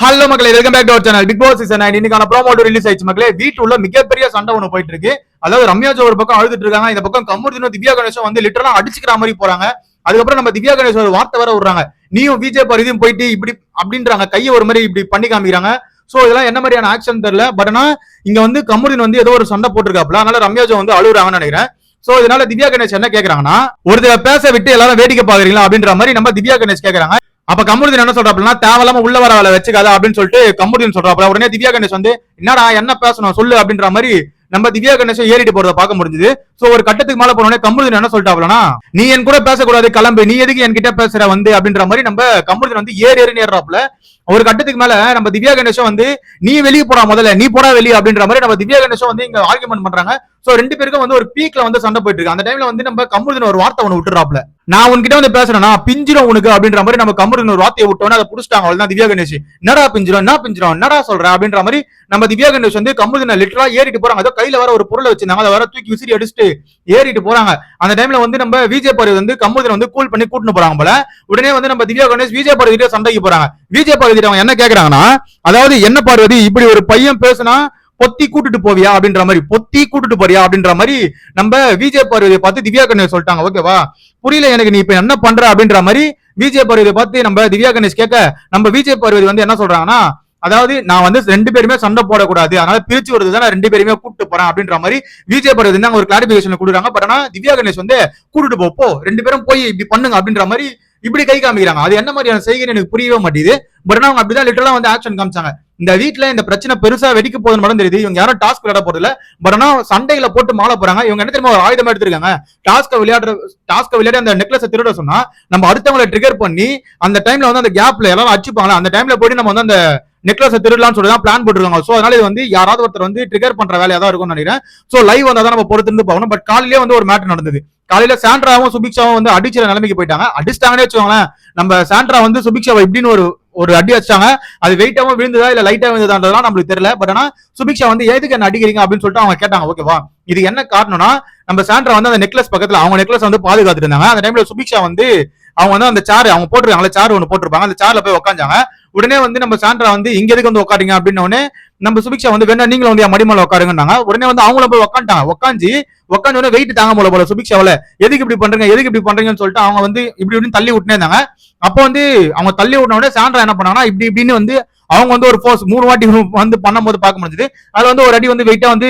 Hello மக்களே welcome back to our channel Bigg Boss season nine இன்னைக்கான promo release ஆயிடுச்சு மக்களே. வீட்டுல மிகப்பெரிய சண்டை ஒன்று போயிட்டு இருக்கு. அதாவது ரம்யா ஒரு பக்கம் அழுதுட்டு இருக்காங்க இந்த பக்கம் கமுர்தினும் திவ்யா கணேஷும் வந்து லிட்டரலா அடிச்சுக்கிற மாதிரி போறாங்க. அதுக்கப்புறம் நம்ம திவ்யா கணேஷ் ஒரு வார்த்தை வர விடுறாங்க. நீயும் விஜய் பரிதியும் போயிட்டு இப்படி அப்படின்றாங்க. கையை ஒரு மாதிரி இப்படி பண்ணி காமிக்கிறாங்க. சோ இதெல்லாம் என்ன மாதிரியான ஆக்ஷன் தெரியல. பட் ஆனா இங்க வந்து கமுர்தின் வந்து ஏதோ ஒரு சண்டை போட்டிருக்காப்ல அதனால ரம்யா வந்து அழுகுறாங்கன்னு நினைக்கிறேன். சோ இதனால திவ்யா கணேஷ் என்ன கேக்குறாங்கன்னா ஒருத்தர் பேச விட்டு எல்லாரும் வேடிக்கை பாக்குறீங்களா அப்படின்ற மாதிரி நம்ம திவ்யா கணேஷ் கேக்குறாங்க. அப்ப கமுருதீன் என்ன சொல்றாப்லன்னா தேவையில்லாம உள்ள வர வேலை வச்சுக்காத அப்படின்னு சொல்லிட்டு கமுருதீன் சொல்றாப்ல. உடனே திவ்யா கணேஷ் வந்து என்னடா என்ன பேசணும் சொல்லு அப்படின்ற மாதிரி நம்ம திவ்யா கணேஷன் ஏறிட்டு போறத பார்க்க முடிஞ்சது. சோ ஒரு கட்டத்துக்கு மேல போனோடனே கமுருதீன் என்ன சொல்லிட்டாப்லனா நீ என் கூட பேசக்கூடாது கிளம்பு. நீ எதுக்கு என்கிட்ட பேசுற வந்து? அப்படின்ற மாதிரி நம்ம கமுருதீன் வந்து ஏறி ஏறி நேர்றாப்ல ஒரு கட்டத்துக்கு மேல நம்ம திவ்யா கணேஷும் வந்து நீ வெளியே போடா முதல்ல நீ போடா வெளியே அப்படின்ற மாதிரி நம்ம திவ்யா கணேஷும் வந்து இங்க ஆர்குமெண்ட் பண்றாங்க. சோ ரெண்டு பேருக்கும் வந்து ஒரு பீக்ல வந்து சண்டை போயிட்டு இருக்கு. அந்த டைம்ல வந்து நம்ம கமுருதன் ஒரு வார்த்தை ஒன்று விட்டுறாப்ல நான் உன்கிட்ட வந்து பேசுறேன்னா பிஞ்சிரும் உனக்கு அப்படின்ற மாதிரி நம்ம கமுருதன் ஒரு வார்த்தையை விட்டோன்னு அதை புடிச்சிட்டாங்க. அவ்வளவுதான் திவ்யா கணேஷ். என்னடா பிஞ்சிரும்? என்ன பிஞ்சிரும்? என்னடா சொல்ற? அப்படின்ற மாதிரி நம்ம திவ்யா கணேஷ் வந்து கமுருதனை லிட்டரா ஏறிட்டு போறாங்க. அதோ கையில வர ஒரு பொருளை வச்சிருந்தாங்க. அதை வர தூக்கி விசிறி அடிச்சுட்டு ஏறிட்டு போறாங்க. அந்த டைம்ல வந்து நம்ம விஜய் பாரதி வந்து கமுருதனை வந்து கூல் பண்ணி கூட்டிட்டு போறாங்க போல. உடனே வந்து நம்ம திவ்யா கணேஷ் விஜய் பாரதி சண்டைக்கு போறாங்க. விஜய் பார்வதி அவங்க என்ன கேக்குறாங்கன்னா அதாவது என்ன பார்வதி இப்படி ஒரு பையன் பேசுனா பொத்தி கூட்டிட்டு போவியா அப்படின்ற மாதிரி பொத்தி கூட்டிட்டு போறியா அப்படின்ற மாதிரி நம்ம விஜய் பார்வதியை பார்த்து திவ்யா கணேஷ் சொல்லிட்டாங்க ஓகேவா புரியல எனக்கு நீ இப்ப என்ன பண்ற அப்படின்ற மாதிரி விஜய் பார்வதியை பார்த்து நம்ம திவ்யா கணேஷ் கேட்க நம்ம விஜய் பார்வதி வந்து என்ன சொல்றாங்கன்னா அதாவது நான் வந்து ரெண்டு பேருமே சண்டை போடக்கூடாது அதனால பிரிச்சு வருது தான் ரெண்டு பேருமே கூப்பிட்டு போறேன் அப்படின்ற மாதிரி விஜய் பார்வதி வந்து ஒரு கிளாரிபிகேஷன் கொடுக்குறாங்க. பட் ஆனா திவ்யா கணேஷ் வந்து கூட்டிட்டு போப்போ ரெண்டு பேரும் போய் இப்படி பண்ணுங்க அப்படின்ற மாதிரி இப்படி கை காமிக்கிறாங்க. அது என்ன மாதிரியான செய்கைன்னு எனக்கு புரியவே மாட்டேங்குது. பட் ஆனா அவங்க அப்படிதான் லிட்டரலா வந்து ஆக்ஷன் காமிச்சாங்க. இந்த வீட்டுல இந்த பிரச்சனை பெருசா வெடிக்க போதுன்னு மட்டும் தெரியுது. இவங்க யாரும் டாஸ்க் விளையாட போறது பட் ஆனா சண்டையில போட்டு மாலை போறாங்க இவங்க என்ன தெரியுமா ஒரு ஆயுதமா எடுத்திருக்காங்க. டாஸ்க விளையாடுற டாஸ்க விளையாடி அந்த நெக்லஸ் திருட சொன்னா நம்ம அடுத்தவங்களை ட்ரிகர் பண்ணி அந்த டைம்ல வந்து அந்த கேப்ல எல்லாரும் அடிச்சுப்பாங்களா அந்த டைம்ல போயிட்டு நம்ம வந்து அந்த நெக்லஸ் திருடலாம்னு சொல்லி தான் பிளான் போட்டுருக்காங்க. ஸோ அதனால இது வந்து யாராவது ஒருத்தர் வந்து ட்ரிகர் பண்ற வேலையா தான் இருக்கும்னு நினைக்கிறேன். ஸோ லைவ் வந்தா தான் நம்ம பொறுத்து போகணும் பட் காலையிலே வந்து ஒரு மேட்டர் நடந்தது. காலையில சாண்ட்ராவும் சுபிக்ஷாவும் வந்து அடிச்சிற நிலைமைக்கு போயிட்டாங்க. அடிச்சிட்டாங்கன்னே வச்சுக்கோங்களேன் நம்ம சாண்ட்ரா வந்து சுபிக்ஷாவை இப்படின்னு ஒரு ஒரு அடி அடிச்சாங்க அது வெயிட்டாவும் விழுந்ததா இல்ல லைட்டா விழுந்ததான்றதுலாம் நம்மளுக்கு தெரியல. பட் ஆனா சுபிக்ஷா வந்து எதுக்கு என்ன அடிக்கிறீங்க? அப்படின்னு சொல்லிட்டு அவங்க கேட்டாங்க. ஓகேவா இது என்ன காரணம்னா நம்ம சாண்ட்ரா வந்து அந்த நெக்லஸ் பக்கத்துல அவங்க நெக்லஸ் வந்து பாதுகாத்துட்டு இருந்தாங்க. அந்த டைம்ல சுபிக்ஷா வந்து அவங்க வந்து அந்த சார் அவங்க போட்டிருக்காங்களே சார் ஒன்று போட்டிருப்பாங்க. அந்த சார்ல போய் உட்காந்தாங்க உடனே வந்து நம்ம சாண்ட்ரா வந்து இங்க எதுக்கு வந்து உட்காருங்க அப்படின்னு நம்ம சுபிக்ஷா வந்து வேணா நீங்களும் வந்து மடிமலை உட்காருங்கன்னாங்க உடனே வந்து அவங்களும் போய் உட்காந்துட்டாங்க உட்காந்து உட்காந்து உடனே வெயிட் தாங்க போல போல சுபிக்ஷாவில. எதுக்கு இப்படி பண்றீங்க? எதுக்கு இப்படி பண்றீங்கன்னு சொல்லிட்டு அவங்க வந்து இப்படி இப்படின்னு தள்ளி விட்டுனே இருந்தாங்க. அப்போ வந்து அவங்க தள்ளி விட்ட உடனே சாண்ட்ரா என்ன பண்ணாங்கன்னா இப்படி இப்படின்னு வந்து அவங்க வந்து ஒரு ஃபோர்ஸ் மூணு வாட்டி வந்து பண்ணும்போது பார்க்க முடிஞ்சது. அதுல வந்து ஒரு அடி வந்து வெயிட்டா வந்து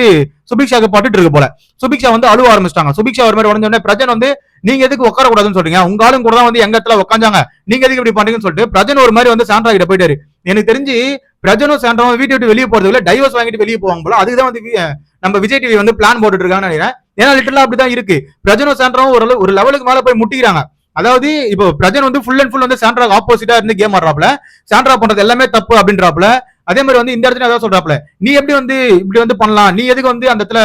சுபிக்ஷாக்கு பட்டுட்டு இருக்கு போல. சுபிக்ஷா வந்து அழுவ ஆரம்பிச்சிட்டாங்க. சுபிக்ஷா ஒரு மாதிரி உடஞ்ச உடனே பிரஜன் வந்து நீங்க எதுக்கு உட்கார கூடாதுன்னு சொல்றீங்க? உங்க கூட தான் வந்து எங்க இடத்துல உட்காந்தாங்க நீங்க எதுக்கு இப்படி பண்றீங்கன்னு சொல்லிட்டு பிரஜன் ஒரு மாதிரி வந்து சாண்டா கிட்ட போயிட்டாரு. எனக்கு தெரிஞ்சு பிரஜனும் சாண்ட்ராவும் வீட்டை விட்டு வெளியே போறது டைவர்ஸ் வாங்கிட்டு வெளியே போவாங்க போல. அதுதான் வந்து நம்ம விஜய் டிவி வந்து பிளான் போட்டுட்டு இருக்காங்கன்னு நினைக்கிறேன். ஏன்னா லிட்டரலா அப்படிதான் இருக்கு. பிரஜனும் சாண்ட்ராவும் ஒரு ஒரு லெவலுக்கு மேல போய் முட்டிக்கிறாங்க. அதாவது இப்போ பிரஜன் வந்து ஃபுல் அண்ட் ஃபுல் வந்து சாண்ட்ராக்கு ஆப்போசிட்டா இருந்து கேம் ஆடுறாப்ல சாண்ட்ரா பண்றது எல்லாமே தப்பு அப்படின்றாப்ல அதே மாதிரி வந்து இந்த இடத்துல ஏதாவது சொல்றாப்ல நீ எப்படி வந்து இப்படி வந்து பண்ணலாம்? நீ எதுக்கு வந்து அந்த இடத்துல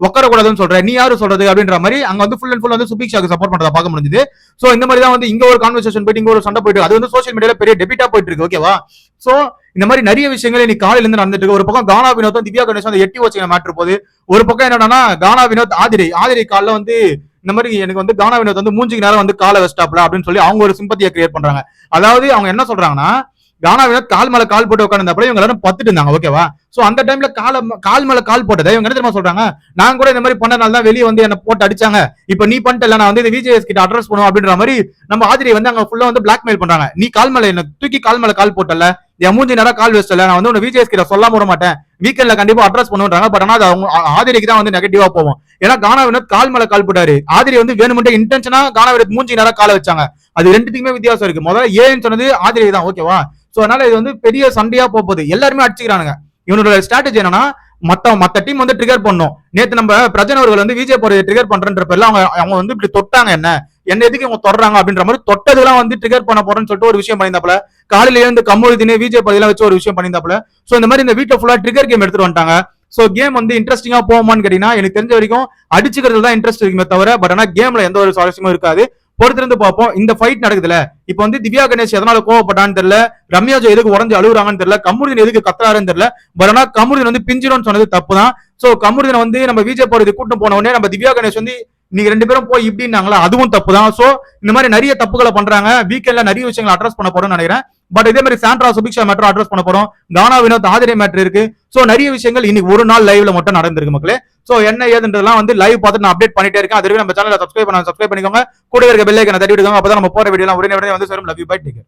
உட்கார கூடாதுன்னு சொல்ற நீ யாரு சொல்றது அப்படின்ற மாதிரி அங்க வந்து ஃபுல் அண்ட் ஃபுல் வந்து சுபிக்ஷாக்கு சப்போர்ட் பண்றதா பார்க்க முடிஞ்சது. சோ இந்த மாதிரி தான் வந்து இங்க ஒரு கான்வர்சேஷன் போயிட்டு இங்க ஒரு சண்டை போயிட்டு அது வந்து சோசியல் மீடியால பெரிய டெபிட்டா போயிட்டு இருக்கு ஓகேவா சோ இந்த மாதிரி நிறைய விஷயங்கள் இன்னைக்கு காலையில இருந்து நடந்துட்டு இருக்கு ஒரு பக்கம் கானா வினோத்தும் திவ்யா கணேஷ் வந்து எட்டி வச்சுக்கிற மேட்ரு போகுது. ஒரு பக்கம் என்னன்னா கானா வினோத் ஆதிரை ஆதிரை காலைல வந்து இந்த மாதிரி எனக்கு வந்து கானா வினோத் வந்து மூஞ்சிக்கு நேரம் வந்து காலை வெஸ்டாப்ல அப்படின்னு சொல்லி அவங்க ஒரு சிம்பத்தியை கிரியேட் பண்றாங்க. அதாவது அவங்க என்ன சொல்றாங்கன்னா கானா வினோத் கால் மேல கால் போட்டு உட்காந்துப்பல இவங்க எல்லாரும் பத்துட்டு இருந்தாங்க ஓகேவா? சோ அந்த டைம்ல கால கால் மேல கால் போட்டதை இவங்க என்ன தெரியுமா சொல்றாங்க? நான் கூட இந்த மாதிரி பண்ணனால தான் வெளியே வந்து என்ன போட்டு அடிச்சாங்க. இப்ப நீ பண்ணிட்டல நான் வந்து இந்த விஜேஎஸ் கிட்ட அட்ரஸ் பண்ணுவோம் அப்படின்ற மாதிரி நம்ம ஆதிரி வந்து அங்க ஃபுல்லா வந்து பிளாக்மெயில் பண்றாங்க. நீ கால் மேல என்ன தூக்கி கால் மேல கால் போட்டல என் மூஞ்சி நேரம் கால் வச்சல நான் வந்து உன்னை விஜேஎஸ் கிட்ட சொல்லாம விட மாட்டேன். வீக்கெண்ட்ல கண்டிப்பா அட்ரஸ் பண்ணுன்றாங்க பட் ஆனா அது அவங்க ஆதிரிக்கு தான் வந்து நெகட்டிவா போவோம் ஏன்னா கானா வினோத் கால் மேல கால் போட்டாரு. ஆதிரி வந்து வேணுமெண்டே இன்டென்ஷனா கானா வினோத் மூஞ்சி நேரம் கால வச்சாங்க. அது ரெண்டுத்துக்குமே வித்தியாசம் இருக்கு. முதல்ல ஏன்னு சொன்னது ஆதிரி தான் ஓகேவா? ஸோ அதனால இது வந்து பெரிய சண்டையா போக போகுது எல்லாருமே அடிச்சுக்கிறானுங்க. இவனோட ஸ்ட்ராட்டஜி என்னன்னா மத்த மத்த டீம் வந்து ட்ரிகர் பண்ணும் நேத்து நம்ம பிரஜன் அவர்கள் வந்து விஜய் போறது ட்ரிகர் பண்றன்ற பேர்ல அவங்க அவங்க வந்து இப்படி தொட்டாங்க என்ன? என்ன எதுக்கு இவங்க தொடறாங்க அப்படின்ற மாதிரி தொட்டதெல்லாம் வந்து ட்ரிகர் பண்ண போறேன்னு சொல்லிட்டு ஒரு விஷயம் பண்ணியிருந்தாப்ல காலையில இருந்து கம்முழுதினே விஜய் பதிலாம் வச்சு ஒரு விஷயம் பண்ணியிருந்தாப்ல சோ இந்த மாதிரி இந்த வீட்டுல ஃபுல்லா ட்ரிகர் கேம் எடுத்துட்டு வந்துட்டாங்க. சோ கேம் வந்து இன்ட்ரெஸ்டிங்கா போகுமான்னு கேட்டீங்கன்னா எனக்கு தெரிஞ்ச வரைக்கும் அடிச்சுக்கிறதுல தான் இன்ட்ரெஸ்ட் இருக்குமே தவிர பட் ஆனா கேம்ல எந்த ஒரு சுவாரஸ்யமும் இருக்காது. பொறுத்திருந்து பார்ப்போம். இந்த ஃபைட் நடக்குதுல. இப்போ வந்து திவ்யா கணேஷ் எதனால கோவப்பட்டான்னு தெரியல. ரம்யா ஜோ எதுக்கு உடஞ்சு அழுகுறாங்கன்னு தெரியல. கமுருதன் எதுக்கு கத்துறாருன்னு தெரியல. பட் ஆனா கமுருதன் வந்து பிஞ்சிடும்னு சொன்னது தப்பு தான் சோ கமுருதன் வந்து நம்ம விஜய் போறது கூட்டம் போன உடனே நம்ம திவ்யா கணேஷ் வந்து நீங்க ரெண்டு பேரும் போய் இப்படின்னாங்களா? அதுவும் தப்பு தான் சோ இந்த மாதிரி நிறைய தப்புகளை பண்றாங்க. வீக்கெண்ட்ல நிறைய விஷயங்களை அட்ரஸ் பண்ண போறோம்னு நினைக்கிறேன். பட் இதே மாதிரி சாண்ட்ரா சுபிக்ஷா மேட்டர் அட்ரஸ் பண்ண போறோம். கானா வினோத் ஆதிரை மேட்டர் இருக்கு. சோ நிறைய விஷயங்கள் இன்னைக்கு ஒரு நாள் லைவ்ல மட்டும் நடந்திருக்கு மக்களே. சோ என்ன ஏதுன்றதெல்லாம் வந்து லைவ் பார்த்து நான் அப்டேட் பண்ணிட்டே இருக்கேன். அதுவே நம்ம சேனலை சப்ஸ்கிரைப் பண்ண சப்ஸ்கிரைப் பண்ணிக்கோங்க. கூட இருக்க பெல் தட்டி விடுங்க அப்பதான் நம்ம போற வீடியோ உடனே உடனே வந்து சேரும். Love you bye take